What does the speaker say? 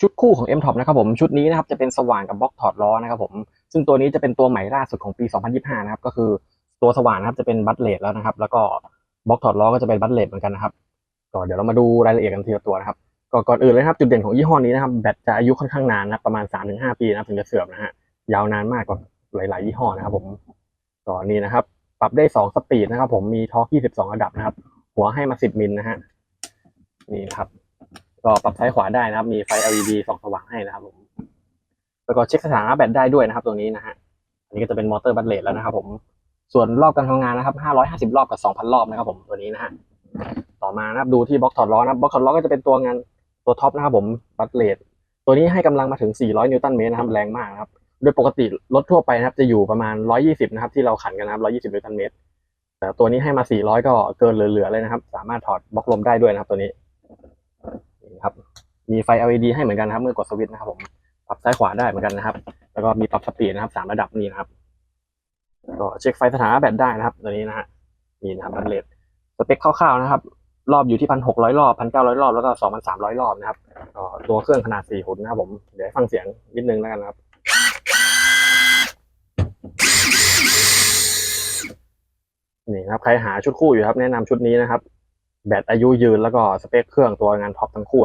ชุดคู่ของ M Top นะครับผมชุดนี้นะครับจะเป็นสว่านกับบล็อกถอดล้อนะครับผมซึ่งตัวนี้จะเป็นตัวใหม่ล่าสุดของปี 2025 นะครับก็คือตัวสว่านนะครับจะเป็นบัตเลดแล้วนะครับ แล้วก็บล็อกถอดล้อก็จะเป็นบัตเลดเหมือนกันนะครับก็เดี๋ยวเรามาดูรายละเอียดกันทีละตัวนะครับก่อนก่อนอื่นเลยครับจุดเด่นของยี่ห้อนี้นะครับแบตจะอายุค่อนข้างนานนะครับประมาณ 3-5 ปีนะถึงจะเสื่อมนะฮะยาวนานมากกว่าหลาย ๆ ยี่ห้อนะครับผมก็นี่นะครับ ปรับได้ 2 สปีดนะครับ ผมมีทอร์ก22 ระดับนะครับ หัวให้มา 10 มิลนะฮะนี่ครับ ก็ปรับซ้ายขวาได้นะครับ มีไฟ LED ส่องสว่างให้นะครับผมแล้วก็เช็คสถานะแบตได้ด้วยนะครับ ตัวนี้นะฮะอันนี้ก็จะเป็นมอเตอร์บัตเลตแล้วนะครับ ผมส่วนรอบการทำงานนะครับ 550 รอบกับ 2,000 รอบนะครับ ผมตัวนี้นะฮะต่อมานะครับดูที่บล็อกถอดล้อนะครับบล็อกถอดล้อก็จะเป็นตัวงานตัวท็อปนะครับ ผมบัตเลตตัวนี้ให้กำลังมาถึง 400 นิวตันเมตรนะครับแรงมากครับโดยปกติรถทั่วไปนะครับ จะอยู่ประมาณ 120 นะครับ ที่เราขันกันนะครับ 120 นิวตันเมตรแต่ตัวนี้ให้มา 400 ก็เกินเหลือๆเลยนะครับ สามารถถอดบล็อกลมได้ด้วยนะครับตัวนี้ ครับ มีไฟ LED ให้เหมือนกันนะครับ เมื่อกดสวิตช์นะครับ ผมปรับซ้ายขวาได้เหมือนกันนะครับ แล้วก็มีปรับสปีดนะครับสามระดับนี้นะครับก็เช็คไฟสถานะแบตได้นะครับ ตัวนี้นะฮะนี่นะครับบัตเลตสเปคคร่าวๆนะครับ รอบอยู่ที่พันหกร้อยรอบพันเก้าร้อยรอบแล้วก็สองพันสามร้อยรอบนะครับก็ตัวเครื่องขนาดสี่หุ่นนะครับ ผมเดี๋ยวฟังเสียงนิดนึงแล้วกันนะครับนี่นะครับใครหาชุดคู่อยู่ครับ แนะนำชุดนี้นะครับ แบตอายุยืนแล้วก็สเปคเครื่องตัวงานท็อปทั้งคู่นะ